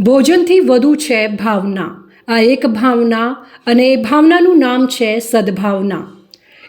ભોજનથી વધુ છે ભાવના. આ એક ભાવના અને એ ભાવનાનું નામ છે સદભાવના.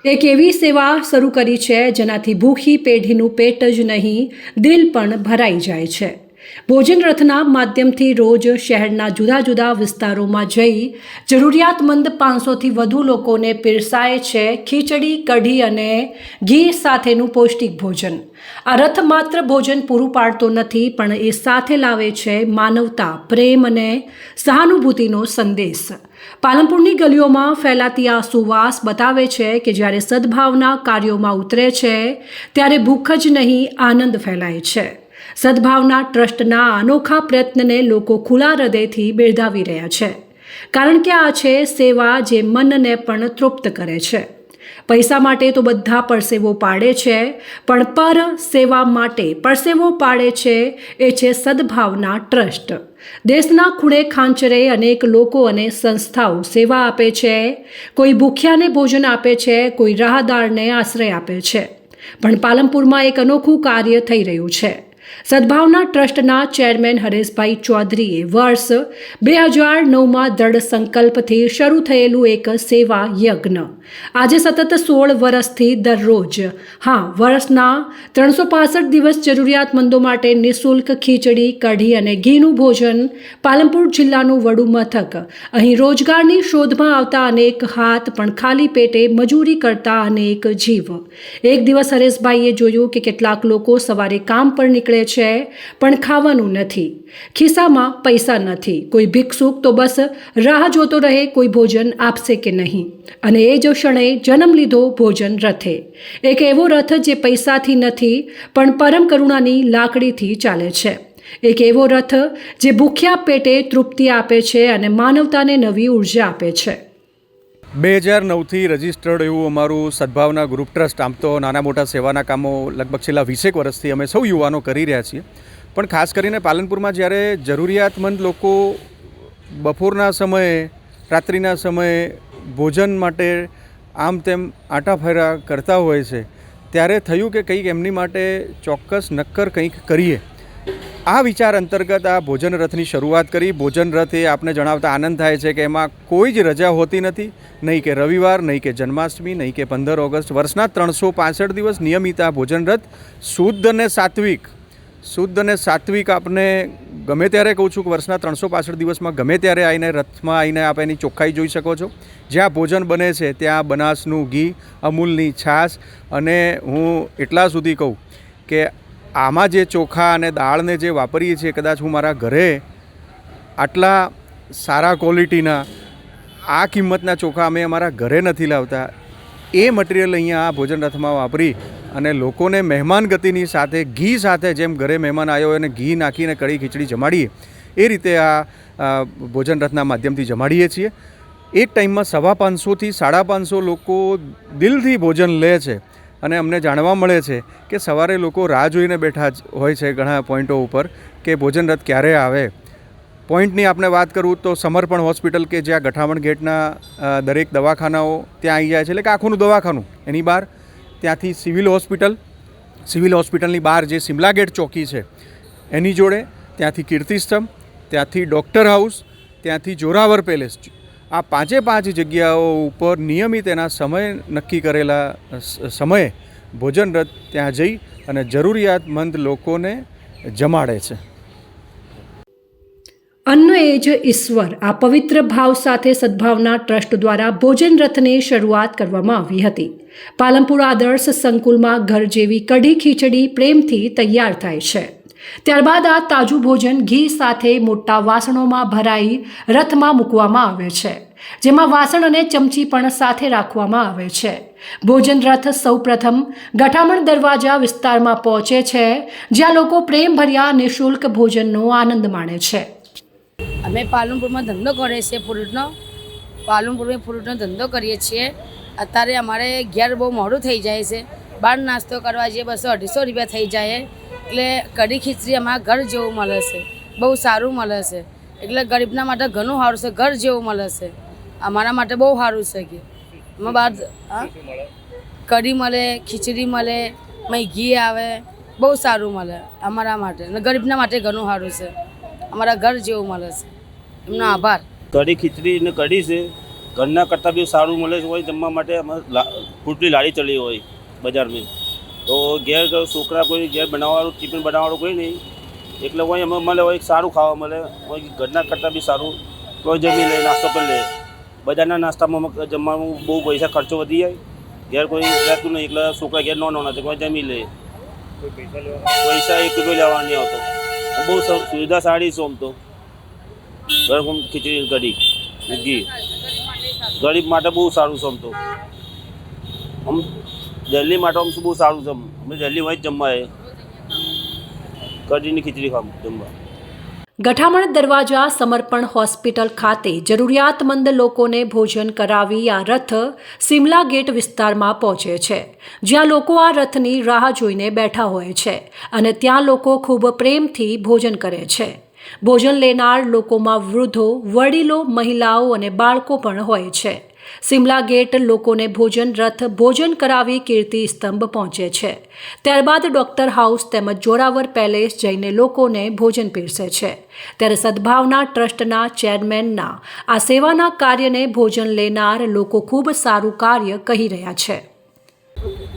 એક એવી સેવા શરૂ કરી છે જેનાથી ભૂખી પેઢીનું પેટ જ નહીં, દિલ પણ ભરાઈ જાય છે. ભોજન રથના માધ્યમથી રોજ શહેરના જુદા જુદા વિસ્તારોમાં જઈ જરૂરિયાતમંદ પાંચસોથી વધુ લોકોને પીરસાય છે ખીચડી, કઢી અને ઘી સાથેનું પૌષ્ટિક ભોજન. આ રથ માત્ર ભોજન પૂરું પાડતો નથી, પણ એ સાથે લાવે છે માનવતા, પ્રેમ અને સહાનુભૂતિનો સંદેશ. પાલનપુરની ગલીઓમાં ફેલાતી આ સુવાસ બતાવે છે કે જ્યારે સદભાવના કાર્યોમાં ઉતરે છે, ત્યારે ભૂખ જ નહીં, આનંદ ફેલાય છે. સદભાવના ટ્રસ્ટના અનોખા પ્રયત્નને લોકો ખુલ્લા હૃદયથી બિરદાવી રહ્યા છે. કારણ કે આ છે સેવા જે મનને પણ તૃપ્ત કરે છે. પૈસા માટે તો બધા પરસેવો પાડે છે, પણ પર સેવા માટે પરસેવો પાડે છે એ છે સદભાવના ટ્રસ્ટ. દેશના ખૂણે ખાંચરે અનેક લોકો અને સંસ્થાઓ સેવા આપે છે, કોઈ ભૂખ્યાને ભોજન આપે છે, કોઈ રાહદારને આશ્રય આપે છે. પણ પાલનપુરમાં એક અનોખું કાર્ય થઈ રહ્યું છે. સદભાવના ટ્રસ્ટના ચેરમેન હરેશભાઈ ચૌધરીએ વર્ષ બે હજાર નવમાં દ્રઢ સંકલ્પથી શરૂ થયેલું એક સેવા યજ્ઞ. આજે સતત સોળ વર્ષથી દરરોજ, હા, વર્ષના ત્રણસો પાસઠ દિવસ જરૂરિયાતમંદો માટે નિઃશુલ્ક ખીચડી, કઢી અને ઘીનું ભોજન પાલનપુર જિલ્લાનું વડુ મથક. અહીં રોજગારની શોધમાં આવતા અનેક હાથ પણ ખાલી પેટે મજૂરી કરતા અનેક જીવ. એક દિવસ હરેશભાઈએ જોયું કે કેટલાક લોકો સવારે કામ પર નીકળે છે, પણ ખાવાનું નથી. ખિસ્સામાં પૈસા નથી. કોઈ ભિક્ષુક તો બસ રાહ જોતો રહે, કોઈ ભોજન આપશે કે નહીં. અને એ જ ક્ષણે જન્મ લીધો, ભોજન રથે. એક એવો રથ જે પૈસાથી નથી, પણ પરમ કરુણાની લાકડીથી ચાલે છે. એક એવો રથ જે ભૂખ્યા પેટે તૃપ્તિ આપે છે અને માનવતાને નવી ઊર્જા આપે છે. બે હજાર નવથી રજિસ્ટર્ડ એવું અમારું સદભાવના ગ્રુપ ટ્રસ્ટ, આમ તો નાના મોટા સેવાના કામો લગભગ છેલ્લા વીસેક વર્ષથી અમે સૌ યુવાનો કરી રહ્યા છીએ. પણ ખાસ કરીને પાલનપુરમાં જ્યારે જરૂરિયાતમંદ લોકો બપોરના સમયે, રાત્રિના સમયે ભોજન માટે આમ તેમ આંટાફેરા કરતા હોય છે, ત્યારે થયું કે કંઈક એમની માટે ચોક્કસ નક્કર કંઈક કરીએ. આ વિચાર અંતર્ગત આ ભોજન રથની શરૂઆત કરી. ભોજન રથ એ આપને જણાવતા આનંદ થાય છે કે એમાં કોઈ જ રજા હોતી નથી. નહીં કે રવિવાર, નહીં કે જન્માષ્ટમી, નહીં કે પંદર ઓગસ્ટ. વર્ષના ત્રણસો પાસઠ દિવસ નિયમિત આ ભોજન રથ શુદ્ધ અને સાત્વિક. શુદ્ધ અને સાત્વિક આપને ગમે ત્યારે કહું છું કે વર્ષના ત્રણસો પાસઠ દિવસમાં ગમે ત્યારે આવીને રથમાં આવીને આપ એની ચોખ્ખાઈ જોઈ શકો છો. જ્યાં ભોજન બને છે ત્યાં બનાસનું ઘી, અમૂલની છાશ અને હું એટલા સુધી કહું કે આમાં જે ચોખા અને દાળને જે વાપરીએ છીએ, કદાચ હું મારા ઘરે આટલા સારા ક્વોલિટીના, આ કિંમતના ચોખા અમે અમારા ઘરે નથી લાવતા. એ મટિરિયલ અહીંયા આ ભોજન રથમાં વાપરી અને લોકોને મહેમાન ગતિની સાથે, ઘી સાથે જેમ ઘરે મહેમાન આવ્યો એને ઘી નાખીને કઢી ખીચડી જમાડીએ, એ રીતે આ ભોજન રથના માધ્યમથી જમાડીએ છીએ. એક ટાઈમમાં સવા પાંચસોથી સાડા પાંચસો લોકો દિલથી ભોજન લે છે. અને અમને જાણવા મળે છે કે સવારે લોકો રાહ જોઈને બેઠા જ હોય છે ઘણા પોઈન્ટો ઉપર કે ભોજન રથ ક્યારે આવે. પોઈન્ટની આપણે વાત કરું તો સમર્પણ હોસ્પિટલ કે જ્યાં ગઠામણ ગેટના દરેક દવાખાનાઓ ત્યાં આવી જાય છે. એટલે કે આખુંનું દવાખાનું. એની બહાર ત્યાંથી સિવિલ હોસ્પિટલ, સિવિલ હોસ્પિટલની બહાર જે સિમલા ગેટ ચોકી છે, એની જોડે ત્યાંથી કીર્તિસ્તંભ, ત્યાંથી ડૉક્ટર હાઉસ, ત્યાંથી જોરાવર પેલેસ આ પાંચે પાંચ જગ્યાઓ ઉપર નિયમિત એના સમય નક્કી કરેલા સમયે ભોજન રથ ત્યાં જઈ અને જરૂરિયાતમંદ લોકોને જમાડે છે. અન્ન એ જ ઈશ્વર. આ પવિત્ર ભાવ સાથે સદભાવના ટ્રસ્ટ દ્વારા ભોજન રથની શરૂઆત કરવામાં આવી હતી. પાલનપુર આદર્શ સંકુલમાં ઘર જેવી કઢી ખીચડી પ્રેમથી તૈયાર થાય છે. ત્યારબાદ આ તાજું ભોજન ઘી સાથે મોટા વાસણોમાં ભરાઈ રથમાં મૂકવામાં આવે છે, જેમાં વાસણ અને ચમચી પણ સાથે રાખવામાં આવે છે. ભોજન રથ સૌપ્રથમ ગઠામણ દરવાજા વિસ્તારમાં પહોંચે છે, જ્યાં લોકો પ્રેમભર્યા નિઃશુલ્ક ભોજનનો આનંદ માણે છે. અમે પાલનપુરમાં ધંધો કરીએ છીએ ફ્રૂટનો, પાલનપુરમાં ફ્રૂટનો ધંધો કરીએ છીએ. અત્યારે અમારે ઘેર બહુ મોડું થઈ જાય છે. બહાર નાસ્તો કરવા જઈએ બસો અઢીસો રૂપિયા થઈ જાય. એટલે કઢી ખીચડી અમારા ઘર જેવું મળે છે. બહુ સારું મળે છે. એટલે ગરીબના માટે ઘણું સારું છે. ઘર જેવું મળે છે. અમારા માટે બહુ સારું છે કે. અમે બાદ કઢી મળે, ખીચડી મળે મય ઘી આવે, બહુ સારું મળે અમારા માટે. અને ગરીબના માટે ઘણું સારું છે. અમારા ઘર જેવું મળે છે. એમનો આભાર. કઢી ખીચડી ને કઢી છે. ઘરના કરતાં બી સારું મળે છે. હોય જમવા માટે અમારે લા- ફૂટલી લાડી ચડી હોય બજારમાં. તો ઘેર છોકરા કોઈ ઘેર બનાવવાનું ટિફિન બનાવવાનું કોઈ નહીં. એટલે હોય એમાં મળે હોય સારું ખાવા મળે હોય ઘરના કરતાં બી સારું. કોઈ જમી લે નાસ્તો કરી લે. બજારના નાસ્તામાં જમવાનું બહુ પૈસા ખર્ચો વધી જાય. ઘેર કોઈ રહેતું નહીં એટલે છોકરા ઘેર નો નો કોઈ જમી લે. પૈસા એક રૂપિયો લેવા નહીં આવતો. બહુ સ- સુવિધા સારી છે આમ તો. ગરમ ખીચડી કઢી ઘી ગરીબ માટે બહુ સારું છે આમ તો. આમ દિલ્હી માટે શું બહુ સારું છે અમે દિલ્હીમાં જ જમવા કઢીની ખીચડી ખામ જમવા. ગઠામણ દરવાજા સમર્પણ હોસ્પિટલ ખાતે જરૂરિયાતમંદ લોકોને ભોજન કરાવી આ રથ સિમલા ગેટ વિસ્તારમાં પહોંચે છે. જ્યાં લોકો આ રથની રાહ જોઈને બેઠા હોય છે અને ત્યાં લોકો ખૂબ પ્રેમથી ભોજન કરે છે. ભોજન લેનાર લોકોમાં વૃદ્ધો, વડીલો, મહિલાઓ અને બાળકો પણ હોય છે. સિમલા ગેટ લોકોને ભોજન રથ, ભોજન કરાવી કીર્તિ સ્તંભ પહોંચે છે. ત્યારબાદ ડોક્ટર હાઉસ તેમજ જોરાવર પેલેસ જઈને લોકોને ભોજન પીરસે છે. ત્યારે સદભાવના ટ્રસ્ટના ચેરમેનના આ સેવાના કાર્યને ભોજન લેનાર લોકો ખૂબ સારું કાર્ય કહી રહ્યા છે.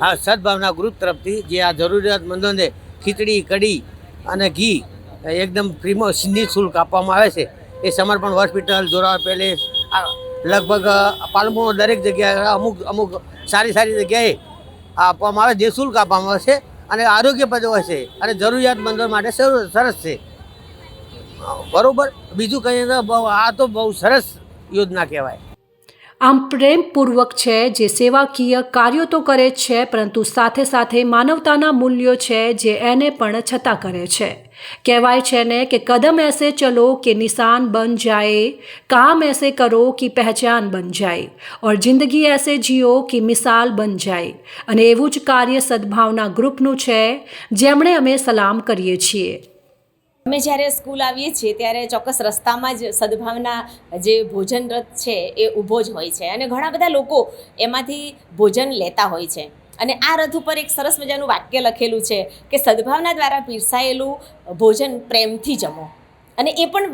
આ સદભાવના ગ્રુપ તરફથી જે આ જરૂરિયાતમંદોને ખીચડી, કઢી અને ઘી એકદમ ફ્રીમાં નિઃશુલ્ક આપવામાં આવે છે, એ સમર્પણ હોસ્પિટલ, જોરાવર પેલેસ, આ લગભગ પાલનપુરમાં દરેક જગ્યાએ અમુક અમુક સારી સારી જગ્યાએ આપવામાં આવે નિઃશુલ્ક આપવામાં આવે છે અને આરોગ્યપ્રદ હોય છે અને જરૂરિયાતમંદો માટે સર- સરસ છે. બરોબર. બીજું કહીએ તો આ તો બહુ સરસ યોજના કહેવાય. આમ પ્રેમપૂર્વક છે, જે સેવાકીય કાર્યો તો કરે છે, પરંતુ સાથે સાથે માનવતાના મૂલ્યો છે, જે એને પણ છતાં કરે છે. કહેવાય છે ને કે કદમ એસે ચલો કે નિશાન બન જાય, કામ એસે કરો કે પહેચાન બન જાય, ઓર જિંદગી એસે જીઓ કે મિસાલ બન જાય. અને એવું જ કાર્ય સદભાવના ગ્રુપનું છે, જેમણે અમે સલામ કરીએ છીએ. અમે જ્યારે સ્કૂલ આવીએ છીએ ત્યારે ચોક્કસ રસ્તામાં જ સદભાવના જે ભોજન રથ છે એ ઊભો જ હોય છે. અને ઘણા બધા લોકો એમાંથી ભોજન લેતા હોય છે. અને આ રથ ઉપર એક સરસ મજાનું વાક્ય લખેલું છે કે સદભાવના દ્વારા પીરસાયેલું ભોજન પ્રેમથી જમો. અને એ પણ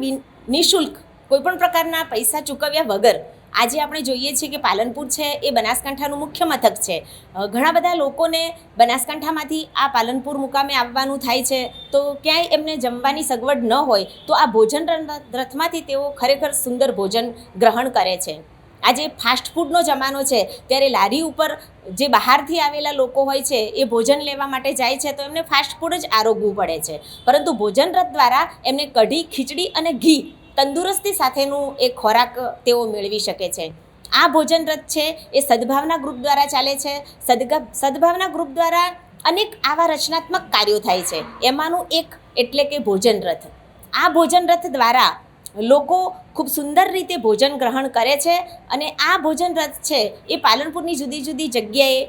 નિઃશુલ્ક કોઈપણ પ્રકારના પૈસા ચૂકવ્યા વગર. આજે આપણે જોઈએ છીએ કે પાલનપુર છે એ બનાસકાંઠાનું મુખ્ય મથક છે. ઘણા બધા લોકોને બનાસકાંઠામાંથી આ પાલનપુર મુકામે આવવાનું થાય છે. તો ક્યાંય એમને જમવાની સગવડ ન હોય તો આ ભોજન રથ- રથમાંથી તેઓ ખરેખર સુંદર ભોજન ગ્રહણ કરે છે. આજે ફાસ્ટફૂડનો જમાનો છે, ત્યારે લારી ઉપર જે બહારથી આવેલા લોકો હોય છે, એ ભોજન લેવા માટે જાય છે, તો એમને ફાસ્ટફૂડ જ આરોગવું પડે છે. પરંતુ ભોજન રથ દ્વારા એમને કઢી, ખીચડી અને ઘી તંદુરસ્તી સાથેનું એ ખોરાક તેઓ મેળવી શકે છે. આ ભોજન રથ છે, એ સદભાવના ગ્રુપ દ્વારા ચાલે છે. સદગા, સદભાવના ગ્રુપ દ્વારા અનેક આવા રચનાત્મક કાર્યો થાય છે. એમાંનું એક એટલે કે ભોજન રથ આ ભોજન રથ દ્વારા લોકો ખૂબ સુંદર રીતે ભોજન ગ્રહણ કરે છે અને આ ભોજન રથ છે એ પાલનપુરની જુદી જુદી જગ્યાએ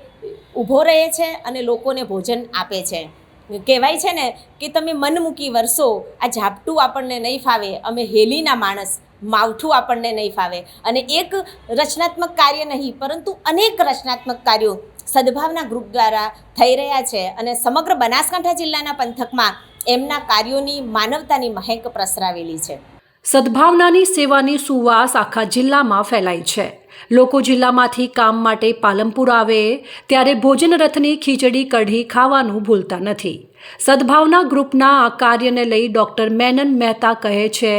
ઊભો રહે છે અને લોકોને ભોજન આપે છે. કહેવાય છે ને કે તમે મન મૂકી વરસો, આ ઝાપટું આપણને નહીં ફાવે, અમે હેલીના માણસ, માવઠું આપણને નહીં ફાવે. અને એક રચનાત્મક કાર્ય નહીં, પરંતુ અનેક રચનાત્મક કાર્યો સદભાવના ગ્રુપ દ્વારા થઈ રહ્યા છે અને સમગ્ર બનાસકાંઠા જિલ્લાના પંથકમાં એમના કાર્યોની માનવતાની મહેક પ્રસરાવેલી છે. સદભાવનાની સેવાની સુવાસ આખા જિલ્લામાં ફેલાઈ છે. લોકો જિલ્લામાંથી કામ માટે પાલનપુર આવે, ત્યારે ભોજન રથની ખીચડી કઢી ખાવાનું ભૂલતા નથી. સદભાવના ગ્રુપના આ કાર્યને લઈ ડૉક્ટર મેનન મહેતા કહે છે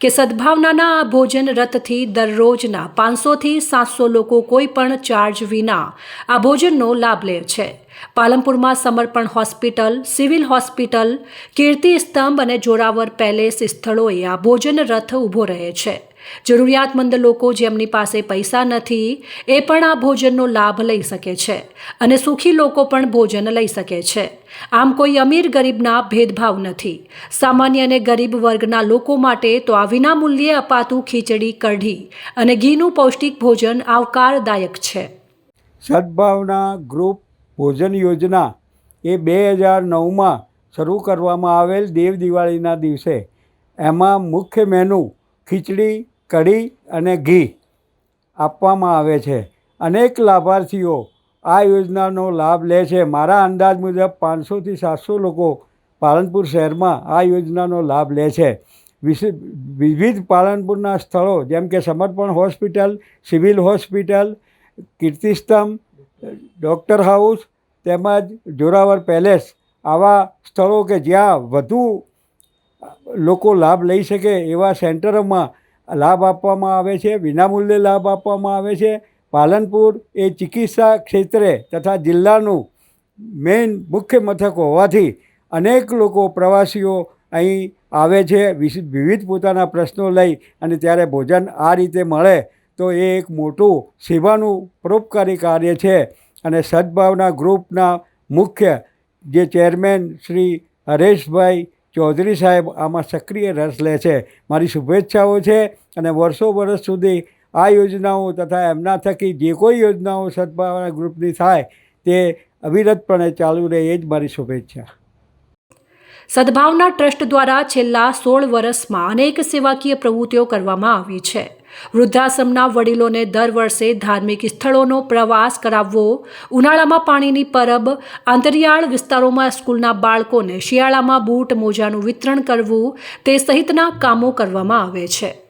કે સદભાવનાના આ ભોજન રથથી દરરોજના પાંચસોથી સાતસો લોકો કોઈ પણ ચાર્જ વિના આ ભોજનનો લાભ લે છે. પાલનપુરમાં સમર્પણ હોસ્પિટલ, સિવિલ હોસ્પિટલ, કીર્તિ સ્તંભ અને જોરાવર પેલેસ સ્થળોએ આ ભોજન રથ ઊભો રહે છે. જરૂરિયાતમંદ લોકો જેમની પાસે પૈસા નથી, એ પણ આ ભોજનનો લાભ લઈ શકે છે અને સુખી લોકો પણ ભોજન લઈ શકે છે. આમ કોઈ અમીર ગરીબના ભેદભાવ નથી. સામાન્ય અને ગરીબ વર્ગના લોકો માટે તો આ વિનામૂલ્યે અપાતું ખીચડી, કઢી અને ઘીનું પૌષ્ટિક ભોજન આવકારદાયક છે. સદભાવના ગ્રુપ ભોજન યોજના એ બે હજાર નવમાં શરૂ કરવામાં આવેલ દેવ દિવાળીના દિવસે. એમાં મુખ્ય મેનુ ખીચડી, કઢી અને ઘી આપવામાં આવે છે. અનેક લાભાર્થીઓ આ યોજનાનો લાભ લે છે. મારા અંદાજ મુજબ પાંચસોથી સાતસો લોકો પાલનપુર શહેરમાં આ યોજનાનો લાભ લે છે. વિવિધ પાલનપુરના સ્થળો જેમ કે Samarpan hospital, civil hospital, Kirtistambh doctor house તેમજ જોરાવર પેલેસ આવા સ્થળો કે જ્યાં વધુ લોકો લાભ લઈ શકે એવા સેન્ટરોમાં લાભ આપવામાં આવે છે, વિનામૂલ્યે લાભ આપવામાં આવે છે. પાલનપુર એ ચિકિત્સા ક્ષેત્રે તથા જિલ્લાનું મેઇન મુખ્ય મથક હોવાથી અનેક લોકો પ્રવાસીઓ અહીં આવે છે વિવિધ પોતાના પ્રશ્નો લઈ અને ત્યારે ભોજન આ રીતે મળે તો એ એક મોટું સેવાનું પરોપકારી કાર્ય છે. અને સદભાવના ગ્રુપના મુખ્ય જે ચેરમેન શ્રી હરેશભાઈ ચૌધરી સાહેબ આમાં સક્રિય રસ લે છે. મારી શુભેચ્છાઓ છે અને વર્ષો વર્ષ સુધી આ યોજનાઓ તથા એમના થકી જે કોઈ યોજનાઓ સદભાવના ગ્રુપની થાય તે અવિરતપણે ચાલુ રહે એ જ મારી શુભેચ્છા. સદભાવના ટ્રસ્ટ દ્વારા છેલ્લા સોળ વર્ષમાં અનેક સેવાકીય પ્રવૃત્તિઓ કરવામાં આવી છે. વૃદ્ધાશ્રમના વડીલોને દર વર્ષે ધાર્મિક સ્થળોનો પ્રવાસ કરાવવો, ઉનાળામાં પાણીની પરબ, આંતરિયાળ વિસ્તારોમાં સ્કૂલના બાળકોને શિયાળામાં બૂટ, મોજાનું વિતરણ કરવું તે સહિતના કામો કરવામાં આવે છે.